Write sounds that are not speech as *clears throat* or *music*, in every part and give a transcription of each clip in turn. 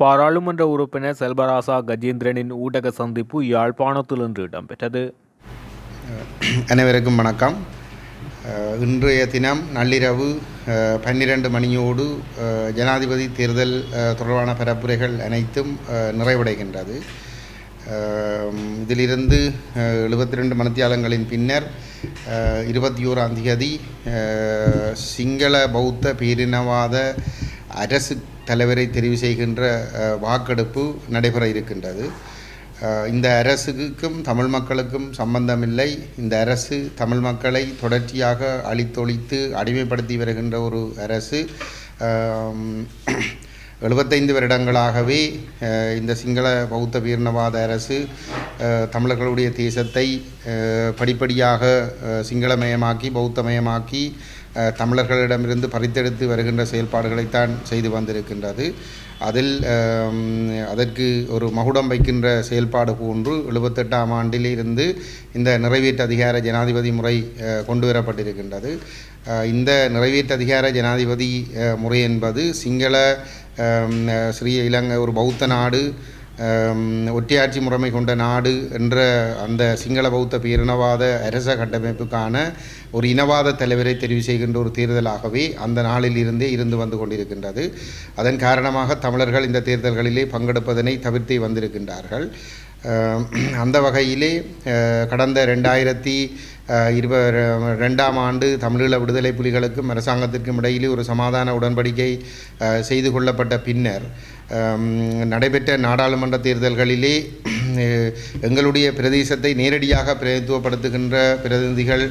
பாராளுமன்ற உறுப்பினர் செல்வராசா கஜேந்திரனின் ஊடக சந்திப்பு யாழ்ப்பாணத்தில் இன்று இடம்பெற்றது. அனைவருக்கும் வணக்கம். இன்றைய தினம் நள்ளிரவு பன்னிரண்டு மணியோடு ஜனாதிபதி தேர்தல் தொடர்பான பரப்புரைகள் அனைத்தும் நிறைவடைகின்றது. இதிலிருந்து எழுபத்தி ரெண்டு மணித்தியாலங்களின் பின்னர் இருபத்தி ஓராம் தேதி சிங்கள பௌத்த பேரினவாத அரசு தலைவரை தெரிவு செய்கின்ற வாக்கெடுப்பு நடைபெற இருக்கின்றது. இந்த அரசுக்கும் தமிழ் மக்களுக்கும் சம்பந்தமில்லை. இந்த அரசு தமிழ் மக்களை தொடர்ச்சியாக அழித்தொழித்து அடிமைப்படுத்தி வருகின்ற ஒரு அரசு. எழுபத்தைந்து வருடங்களாகவே இந்த சிங்கள பௌத்த வீரணவாத அரசு தமிழர்களுடைய தேசத்தை படிப்படியாக சிங்களமயமாக்கி பௌத்தமயமாக்கி தமிழர்களிடமிருந்து பறித்தெடுத்து வருகின்ற செயல்பாடுகளைத்தான் செய்து வந்திருக்கின்றது. அதில் அதற்கு ஒரு மகுடம் வைக்கின்ற செயல்பாடு போன்று எழுபத்தெட்டாம் ஆண்டிலிருந்து இந்த நிறைவேற்று அதிகார ஜனாதிபதி முறை கொண்டு வரப்பட்டிருக்கின்றது இந்த நிறைவேற்று அதிகார ஜனாதிபதி முறை என்பது சிங்கள ஸ்ரீ இலங்கை ஒரு பௌத்த நாடு ஒற்றையாட்சி முறைமை கொண்ட நாடு என்ற அந்த சிங்கள பௌத்த பேரினவாத அரச கட்டமைப்புக்கான ஒரு இனவாத தலைவரை தெரிவு செய்கின்ற ஒரு தேர்தலாகவே அந்த நாளில் இருந்தே இருந்து வந்து கொண்டிருக்கின்றது அதன் காரணமாக தமிழர்கள் இந்த தேர்தல்களிலே பங்கெடுப்பதனை தவிர்த்தே வந்திருக்கின்றார்கள் அந்த வகையிலே கடந்த ரெண்டாயிரத்தி இருப ரெண்டாம் ஆண்டு தமிழீழ விடுதலை புலிகளுக்கும் அரசாங்கத்திற்கும் இடையிலே ஒரு சமாதான உடன்படிக்கை செய்து கொள்ளப்பட்ட பின்னர் நடைபெற்ற நாடாளுமன்ற தேர்தல்களிலே *clears throat* எங்களுடைய பிரதேசத்தை நேரடியாக பிரதித்துவப்படுத்துகின்ற பிரதிநிதிகள்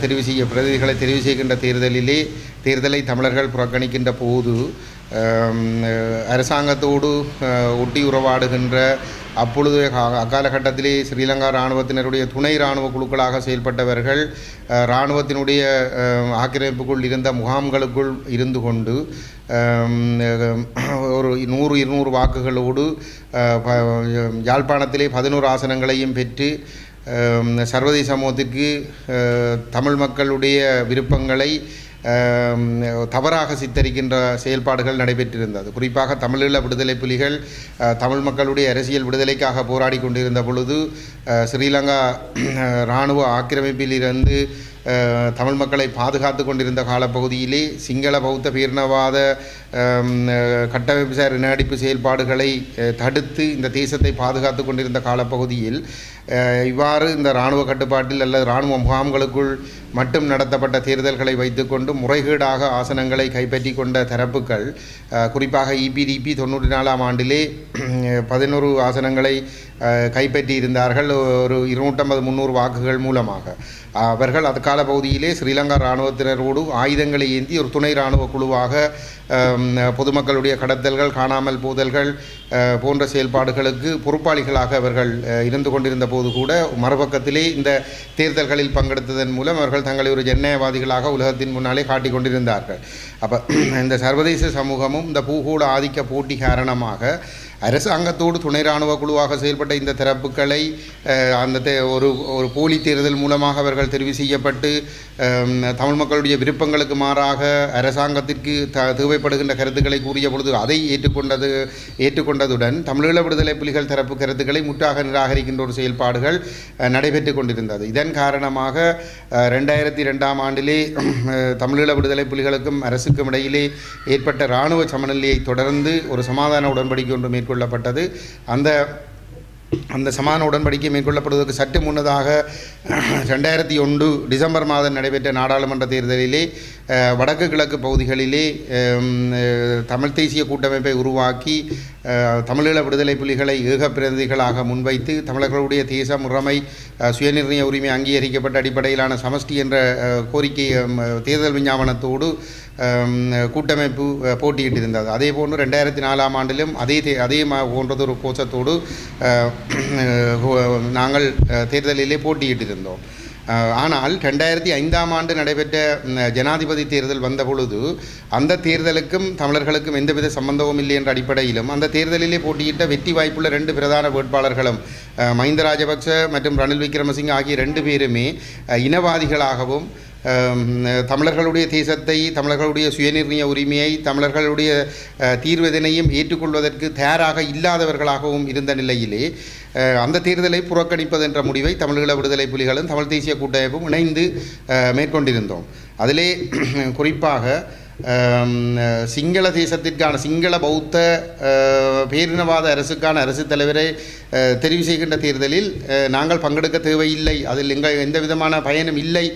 தெரிவு செய்ய பிரதிநிதிகளை தெரிவு செய்கின்ற தேர்தலிலே தேர்தலை தமிழர்கள் புறக்கணிக்கின்ற போது அரசாங்கத்தோடு ஒட்டி உறவாடுகின்ற அப்பொழுது அக்காலகட்டத்திலே ஸ்ரீலங்கா இராணுவத்தினருடைய துணை இராணுவ குழுக்களாக செயல்பட்டவர்கள் இராணுவத்தினுடைய ஆக்கிரமிப்புக்குள் இருந்த முகாம்களுக்குள் இருந்து கொண்டு ஒரு நூறு இருநூறு வாக்குகளோடு யாழ்ப்பாணத்திலே பதினோரு ஆசனங்களையும் பெற்று சர்வதேச சமூகத்திற்கு தமிழ் மக்களுடைய விருப்பங்களை தவறாக சித்தரிக்கின்ற செயல்பாடுகள் நடைபெற்றிருந்தது. குறிப்பாக தமிழீழ விடுதலை புலிகள் தமிழ் மக்களுடைய அரசியல் விடுதலைக்காக போராடி கொண்டிருந்த பொழுது ஸ்ரீலங்கா இராணுவ ஆக்கிரமிப்பிலிருந்து தமிழ் மக்களை பாதுகாத்து கொண்டிருந்த காலப்பகுதியிலே சிங்கள பௌத்த பீர்ணவாத கட்டமைப்பு சார் இனஅடிப்பு செயல்பாடுகளை தடுத்து இந்த தேசத்தை பாதுகாத்து கொண்டிருந்த காலப்பகுதியில் இவ்வாறு இந்த இராணுவ கட்டுப்பாட்டில் அல்லது இராணுவ முகாம்களுக்குள் மட்டும் நடத்தப்பட்ட தேர்தல்களை வைத்துக்கொண்டு முறைகேடாக ஆசனங்களை கைப்பற்றி கொண்ட தரப்புகள் குறிப்பாக இபிடிபி தொண்ணூற்றி நாலாம் ஆண்டிலே *clears throat* பதினோரு ஆசனங்களை கைப்பற்றி இருந்தார்கள். ஒரு இருநூற்றம்பது முந்நூறு வாக்குகள் மூலமாக. அவர்கள் அது கால பகுதியிலே ஸ்ரீலங்கா இராணுவத்தினரோடு ஆயுதங்களை ஏந்தி ஒரு துணை இராணுவ குழுவாக பொதுமக்களுடைய கடத்தல்கள் காணாமல் போதல்கள் போன்ற செயல்பாடுகளுக்கு பொறுப்பாளிகளாக அவர்கள் இருந்து கொண்டிருந்த போது கூட மறுபக்கத்திலே இந்த தேர்தல்களில் பங்கெடுத்ததன் மூலம் அவர்கள் தங்களை ஒரு ஜனநாயகவாதிகளாக உலகத்தின் முன்னாலே காட்டிக் கொண்டிருந்தார்கள். அப்போ இந்த சர்வதேச சமூகமும் இந்த பூகோள ஆதிக்க போட்டி காரணமாக அரசாங்கத்தோடு துணை இராணுவ குழுவாக செயல்பட்ட இந்த தரப்புகளை அந்த தே- ஒரு ஒரு போலி தேர்தல் மூலமாக அவர்கள் தெரிவு செய்யப்பட்டு தமிழ் மக்களுடைய விருப்பங்களுக்கு மாறாக அரசாங்கத்திற்கு த தேவைப்படுகின்ற கருத்துக்களை கூறிய பொழுது அதை ஏற்றுக்கொண்டது ஏற்றுக்கொண்டதுடன் தமிழீழ விடுதலை புலிகள் தரப்பு கருத்துக்களை முற்றாக நிராகரிக்கின்ற ஒரு செயல்பாடுகள் நடைபெற்று கொண்டிருந்தது. இதன் காரணமாக ரெண்டாயிரத்தி ரெண்டாம் ஆண்டிலே தமிழீழ விடுதலை புலிகளுக்கும் அரசுக்கும் இடையிலே ஏற்பட்ட இராணுவ சமநிலையை தொடர்ந்து ஒரு சமாதான உடன்படிக்கை ஒன்று மேற்கொள்ளப்பட்டது. அந்த அந்த சமான உடன்படிக்கை மேற்கொள்ளப்படுவதற்கு சற்று முன்னதாக ரெண்டாயிரத்தி ஒன்று டிசம்பர் மாதம் நடைபெற்ற நாடாளுமன்ற தேர்தலிலே வடக்கு கிழக்கு பகுதிகளிலே தமிழ் தேசிய கூட்டமைப்பை உருவாக்கி தமிழீழ விடுதலை புலிகளை ஏக பிரதிகளாக முன்வைத்து தமிழர்களுடைய தேச முறைமை சுயநிர்ணய உரிமை அங்கீகரிக்கப்பட்ட அடிப்படையிலான சமஷ்டி என்ற கோரிக்கை தேர்தல் விஞ்ஞாபனத்தோடு கூட்டமைப்பு போட்டியிட்டிருந்தது. அதே போன்று ரெண்டாயிரத்தி நாலாம் ஆண்டிலும் அதே தே அதே போன்றதொரு கோஷத்தோடு நாங்கள் தேர்தலிலே போட்டியிட்டிருந்தோம். ஆனால் ரெண்டாயிரத்தி ஐந்தாம் ஆண்டு நடைபெற்ற ஜனாதிபதி தேர்தல் வந்த பொழுது அந்த தேர்தலுக்கும் தமிழர்களுக்கும் எந்தவித சம்பந்தமும் இல்லை என்ற அடிப்படையிலும் அந்த தேர்தலிலே போட்டியிட்ட வெற்றி வாய்ப்புள்ள ரெண்டு பிரதான வேட்பாளர்களும் மஹிந்த ராஜபக்ச மற்றும் ரணில் விக்ரமசிங்க ஆகிய ரெண்டு பேருமே இனவாதிகளாகவும் தமிழர்களுடைய தேசத்தை தமிழர்களுடைய சுயநிர்ணய உரிமையை தமிழர்களுடைய தீர்வதனையும் ஏற்றுக்கொள்வதற்கு தயாராக இல்லாதவர்களாகவும் இருந்த நிலையிலே அந்த தேர்தலை புறக்கணிப்பது என்ற முடிவை தமிழீழ விடுதலை புலிகளும் தமிழ் தேசிய கூட்டமைப்பும் இணைந்து மேற்கொண்டிருந்தோம். அதிலே *clears throat* குறிப்பாக சிங்கள தேசத்திற்கான சிங்கள பௌத்த பேரினவாத அரசுக்கான அரசு தலைவரை தெரிவு செய்கின்ற தேர்தலில் நாங்கள் பங்கெடுக்க தேவையில்லை. அதில் எங்கள் எந்த விதமான பயனும் இல்லை.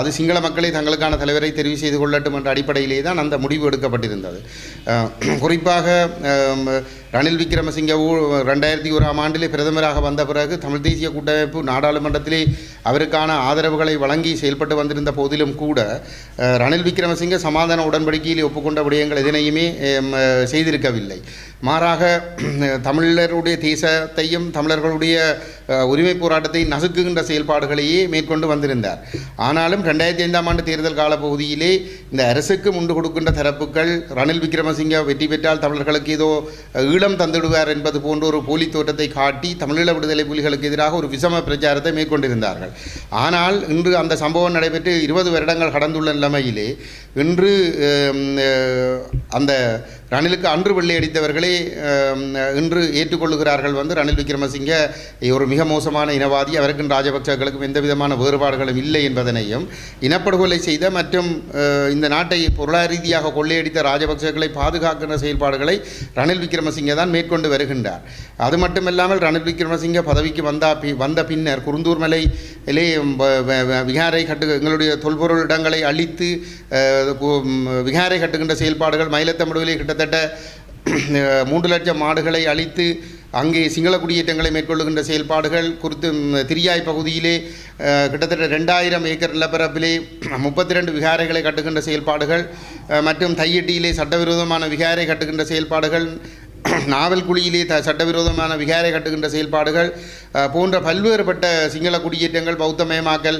அது சிங்கள மக்களை தங்களுக்கான தலைவரை தெரிவு செய்து கொள்ளட்டும் என்ற அடிப்படையிலே தான் அந்த முடிவு எடுக்கப்பட்டிருந்தது. குறிப்பாக ரணில் விக்ரமசிங்க ரெண்டாயிரத்தி ஓராம் ஆண்டிலே பிரதமராக வந்த பிறகு தமிழ் தேசிய கூட்டமைப்பு நாடாளுமன்றத்திலே அவருக்கான ஆதரவுகளை வழங்கி செயல்பட்டு வந்திருந்த போதிலும் கூட ரணில் விக்ரமசிங்க சமாதான உடன்படிக்கையில் ஒப்புக்கொண்ட விடயங்கள் எதனையுமே செய்திருக்கவில்லை. மாறாக தமிழருடைய தேசத்தை தேசத்தையும் தமிழர்களுடைய உரிமை போராட்டத்தை நசுக்குகின்ற செயல்பாடுகளையே மேற்கொண்டு வந்திருந்தார். ஆனாலும் ரெண்டாயிரத்தி ஐந்தாம் ஆண்டு தேர்தல் காலப்பகுதியிலே இந்த அரசுக்கு முண்டு கொடுக்கின்ற தரப்புகள் ரணில் விக்ரமசிங்க வெற்றி பெற்றால் தமிழர்களுக்கு ஏதோ ஈழம் தந்துடுவார் என்பது போன்ற ஒரு போலி தோற்றத்தை காட்டி தமிழீழ விடுதலை புலிகளுக்கு எதிராக ஒரு விஷம பிரச்சாரத்தை மேற்கொண்டிருந்தார்கள். ஆனால் இன்று அந்த சம்பவம் நடைபெற்று இருபது வருடங்கள் கடந்துள்ள நிலைமையிலே இன்று அந்த ரணிலுக்கு அன்று வெள்ளை அடித்தவர்களே இன்று ஏற்றுக்கொள்ளுகிறார்கள் வந்து ரணில் விக்ரமசிங்க. ஒரு மிக மோசமான இனவாதி. அவருக்கும் ராஜபக்சர்களுக்கும் எந்த விதமான வேறுபாடுகளும் இல்லை என்பதனையும் இனப்படுகொலை செய்த மற்றும் இந்த நாட்டை பொருளாதார ரீதியாக கொள்ளையடித்த ராஜபக்சர்களை பாதுகாக்கின்ற செயல்பாடுகளை ரணில் விக்ரமசிங்க தான் மேற்கொண்டு வருகின்றார். அது மட்டுமல்லாமல் ரணில் விக்ரமசிங்க பதவிக்கு வந்தா பி வந்த பின்னர் குருந்தூர் மலையிலே விகாரை கட்டு எங்களுடைய தொல்பொருள் இடங்களை அழித்து விகாரை கட்டுகின்ற செயல்பாடுகள் மயிலத்தமிழ்விலே கிட்டத்தட்ட மூன்று லட்சம் மாடுகளை அழித்து அங்கே சிங்கள குடியேற்றங்களை மேற்கொள்ளுகின்ற செயல்பாடுகள் குறித்து திரியாய் பகுதியிலே கிட்டத்தட்ட ரெண்டாயிரம் ஏக்கர் நிலப்பரப்பிலே முப்பத்தி ரெண்டு விகாரைகளை கட்டுகின்ற செயல்பாடுகள் மற்றும் தையட்டியிலே சட்டவிரோதமான விகாரை கட்டுகின்ற செயல்பாடுகள் *clears throat* நாவல்குழியிலே த சட்டவிரோதமான விகாரை கட்டுகின்ற செயல்பாடுகள் போன்ற பல்வேறுபட்ட சிங்கள குடியேற்றங்கள் பௌத்தமயமாக்கல்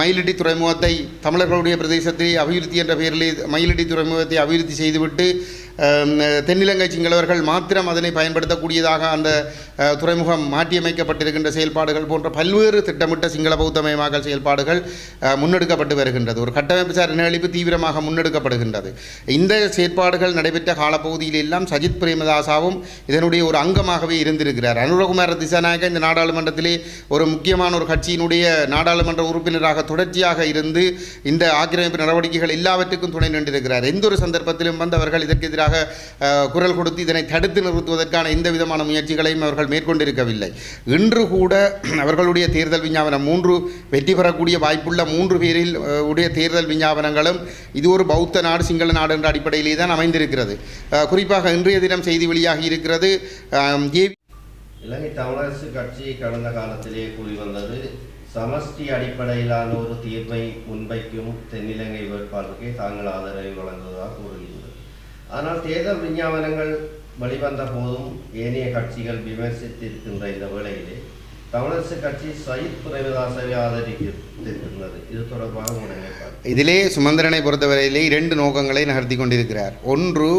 மயிலிட்டி துறைமுகத்தை தமிழர்களுடைய பிரதேசத்தை அபிவிருத்தி என்ற பெயரிலே மயிலிட்டி துறைமுகத்தை அபிவிருத்தி செய்துவிட்டு தென்னிலங்கை சிங்களவர்கள் மாத்திரம் அதனை பயன்படுத்தக்கூடியதாக அந்த துறைமுகம் மாற்றியமைக்கப்பட்டிருக்கின்ற செயல்பாடுகள் போன்ற பல்வேறு திட்டமிட்ட சிங்கள பௌத்தமயமாக்கல் செயல்பாடுகள் முன்னெடுக்கப்பட்டு வருகின்றது. ஒரு கட்டமைப்பு சார் இனஅழிப்பு தீவிரமாக முன்னெடுக்கப்படுகின்றது. இந்த செயற்பாடுகள் நடைபெற்ற காலப்பகுதியில் எல்லாம் சஜித் பிரேமதாசாவும் இதனுடைய ஒரு அங்கமாகவே இருந்திருக்கிறார். அனுரகுமார திசாநாயக்க இந்த நாடாளுமன்றத்திலே ஒரு முக்கியமான ஒரு கட்சியினுடைய நாடாளுமன்ற உறுப்பினராக தொடர்ச்சியாக இருந்து இந்த ஆக்கிரமிப்பு நடவடிக்கைகள் எல்லாவற்றுக்கும் துணை நின்றிருக்கிறார். எந்த ஒரு சந்தர்ப்பத்திலும் வந்து அவர்கள் இதற்கு எதிராக எதிராக குரல் கொடுத்து இதனை தடுத்து நிறுத்துவதற்கான எந்த விதமான முயற்சிகளையும் அவர்கள் மேற்கொண்டிருக்கவில்லை. இன்று கூட *clears throat* அவர்களுடைய தேர்தல் விஞ்ஞாபனம் மூன்று வெற்றி பெறக்கூடிய வாய்ப்புள்ள மூன்று பேரில் உடைய தேர்தல் விஞ்ஞாபனங்களும் இது ஒரு பௌத்த நாடு சிங்கள நாடு என்ற அடிப்படையிலே தான் அமைந்திருக்கிறது. அஹ், குறிப்பாக இன்றைய தினம் செய்தி வெளியாகி இருக்கிறது. இலங்கை தமிழரசு கட்சி கடந்த காலத்திலே கூறி வந்தது சமஷ்டி அடிப்படையிலான ஒரு தீர்வை முன்வைக்கும் தென்னிலங்கை வேட்பாளருக்கு தாங்கள் ஆதரவை வழங்குவதாக கூறுகிறது. ஆனால் தேர்தல் விஞ்ஞாபனங்கள் வெளிவந்த போதும் ஏனைய கட்சிகள் விமர்சித்திருக்கின்ற இந்த வேளையிலே தமிழரசு கட்சி சயித் பிரேமதாசவை ஆதரித்திருக்கின்றது. இது தொடர்பாக இதிலே சுமந்திரனை பொறுத்தவரையிலே இரண்டு நோக்கங்களை நகர்த்தி கொண்டிருக்கிறார். ஒன்று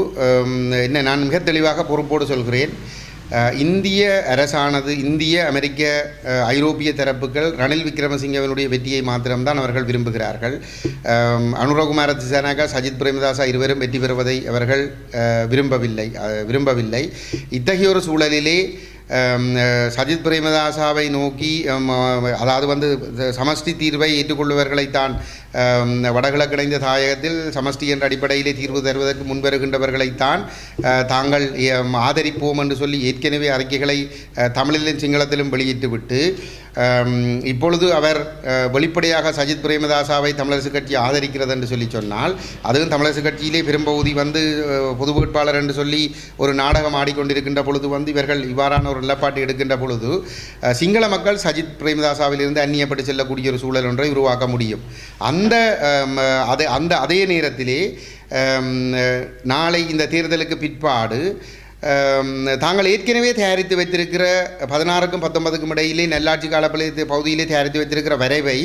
என்ன நான் மிக தெளிவாக பொறுப்போடு சொல்கிறேன். இந்திய அரசானது இந்திய அமெரிக்க ஐரோப்பிய தரப்புகள் ரணில் விக்ரமசிங்கவனுடைய வெற்றியை மாத்திரம்தான் அவர்கள் விரும்புகிறார்கள். அனுரகுமார திசானாக சஜித் பிரேமதாசா இருவரும் வெற்றி பெறுவதை அவர்கள் விரும்பவில்லை விரும்பவில்லை. இத்தகைய ஒரு சூழலிலே சஜித் பிரேமதாசாவை நோக்கி அதாவது வந்து சமஷ்டி தீர்வை ஏற்றுக்கொள்பவர்களைத்தான் வடகிழக்கிணைந்த தாயகத்தில் சமஷ்டி என்ற அடிப்படையிலே தீர்வு தருவதற்கு முன்வருகின்றவர்களைத்தான் தாங்கள் ஆதரிப்போம் என்று சொல்லி ஏற்கனவே அறிக்கைகளை தமிழிலும் சிங்களத்திலும் வெளியிட்டுவிட்டு இப்பொழுது அவர் வெளிப்படையாக சஜித் பிரேமதாசாவை தமிழரசு கட்சி ஆதரிக்கிறது என்று சொல்லி சொன்னால் அதுவும் தமிழரசு கட்சியிலே பெரும்பகுதி வந்து பொது வேட்பாளர் என்று சொல்லி ஒரு நாடகம் ஆடிக்கொண்டிருக்கின்ற பொழுது வந்து இவர்கள் இவ்வாறான ஒரு நிலப்பாட்டு எடுக்கின்ற பொழுது சிங்கள மக்கள் சஜித் பிரேமதாசாவிலிருந்து அந்நியப்பட்டு செல்லக்கூடிய ஒரு சூழல் ஒன்றை உருவாக்க முடியும். அந்த அம், அதே அந்த அதே நேரத்திலே நாளை இந்த தேர்தலுக்கு பிற்பாடு தாங்கள் ஏற்கனவே தயாரித்து வைத்திருக்கிற பதினாறுக்கும் பத்தொன்பதுக்கும் இடையிலே நல்லாட்சி கால பகுதியிலே தயாரித்து வைத்திருக்கிற வரைவை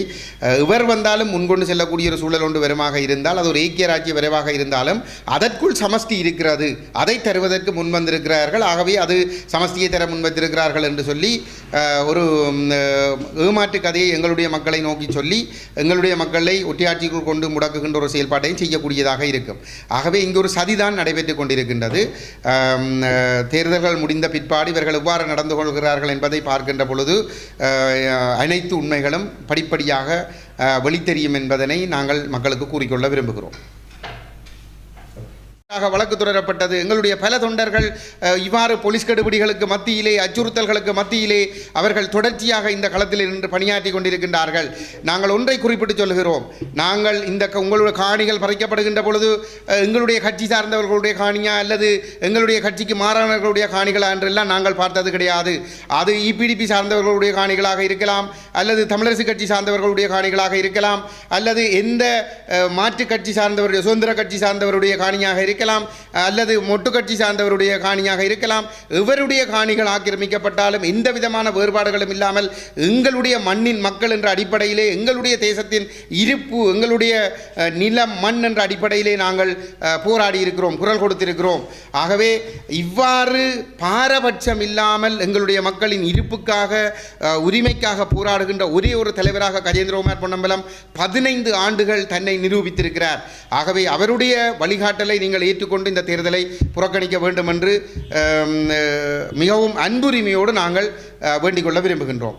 இவர் வந்தாலும் முன்கொண்டு செல்லக்கூடிய ஒரு சூழல் ஒன்று வருமாக இருந்தால் அது ஒரு ஐக்கிய ராஜ்ய விரைவாக இருந்தாலும் அதற்குள் சமஷ்டி இருக்கிறது. அதை தருவதற்கு முன் வந்திருக்கிறார்கள். ஆகவே அது சமஸ்தியை தர முன் வைத்திருக்கிறார்கள் என்று சொல்லி ஒரு ம், ஏமாற்று கதையை எங்களுடைய மக்களை நோக்கி சொல்லி எங்களுடைய மக்களை ஒட்டியாட்சிக்குள் கொண்டு முடக்குகின்ற ஒரு செயல்பாட்டையும் செய்யக்கூடியதாக இருக்கும். ஆகவே இங்கு ஒரு சதிதான் நடைபெற்று கொண்டிருக்கின்றது. தேர்தல்கள் முடிந்த பிற்பாடு இவர்கள் எவ்வாறு நடந்து கொள்கிறார்கள் என்பதை பார்க்கின்ற பொழுது அனைத்து உண்மைகளும் படிப்படியாக வெளித்தெரியும் என்பதனை நாங்கள் மக்களுக்கு கூறிக்கொள்ள விரும்புகிறோம். வழக்கு தொடரப்பட்டது. எங்களுடைய பல தொண்டர்கள் இவ்வாறு போலீஸ் கெடுபிடிகளுக்கு மத்தியிலே அச்சுறுத்தல்களுக்கு மத்தியிலே அவர்கள் தொடர்ச்சியாக இந்த களத்தில் நின்று பணியாற்றி கொண்டிருக்கின்றார்கள். நாங்கள் ஒன்றை குறிப்பிட்டு சொல்கிறோம் நாங்கள் இந்த க- உங்களுடைய காணிகள் பறிக்கப்படுகின்ற பொழுது எங்களுடைய கட்சி சார்ந்தவர்களுடைய காணியா அல்லது எங்களுடைய கட்சிக்கு மாறானவர்களுடைய காணிகளா என்றெல்லாம் நாங்கள் பார்த்தது கிடையாது. அது இபிடிபி சார்ந்தவர்களுடைய காணிகளாக இருக்கலாம் அல்லது தமிழரசு கட்சி சார்ந்தவர்களுடைய காணிகளாக இருக்கலாம் அல்லது எந்த மாற்று கட்சி சார்ந்தவருடைய சுதந்திர கட்சி சார்ந்தவருடைய காணியாக இருக்கலாம். அல்லது மொட்டுக்கட்சி சார்ந்தவருடைய காணியாக இருக்கலாம் இவருடைய காணிகள் ஆக்கிரமிக்கப்பட்டாலும் எந்த விதமான வேறுபாடுகளும் இல்லாமல் எங்களுடைய மண்ணின் மக்கள் என்ற அடிப்படையிலே எங்களுடைய தேசத்தின் இருப்பு எங்களுடைய நிலம் மண் என்ற அடிப்படையிலே நாங்கள் போராடி இருக்கிறோம் குரல் கொடுத்திருக்கிறோம். ஆகவே இவ்வாறு பாரபட்சம் இல்லாமல் எங்களுடைய மக்களின் இருப்புக்காக உரிமைக்காக போராடுகின்ற ஒரே ஒரு தலைவராக கஜேந்திரகுமார் பொன்னம்பலம் பதினைந்து ஆண்டுகள் தன்னை நிரூபித்திருக்கிறார். ஆகவே அவருடைய வழிகாட்டலை நீங்கள் ஏற்றுக்கொண்டு இந்த தேர்தலை புறக்கணிக்க வேண்டும் என்று மிகவும் அன்புரிமையோடு நாங்கள் வேண்டிக் கொள்ள விரும்புகின்றோம்.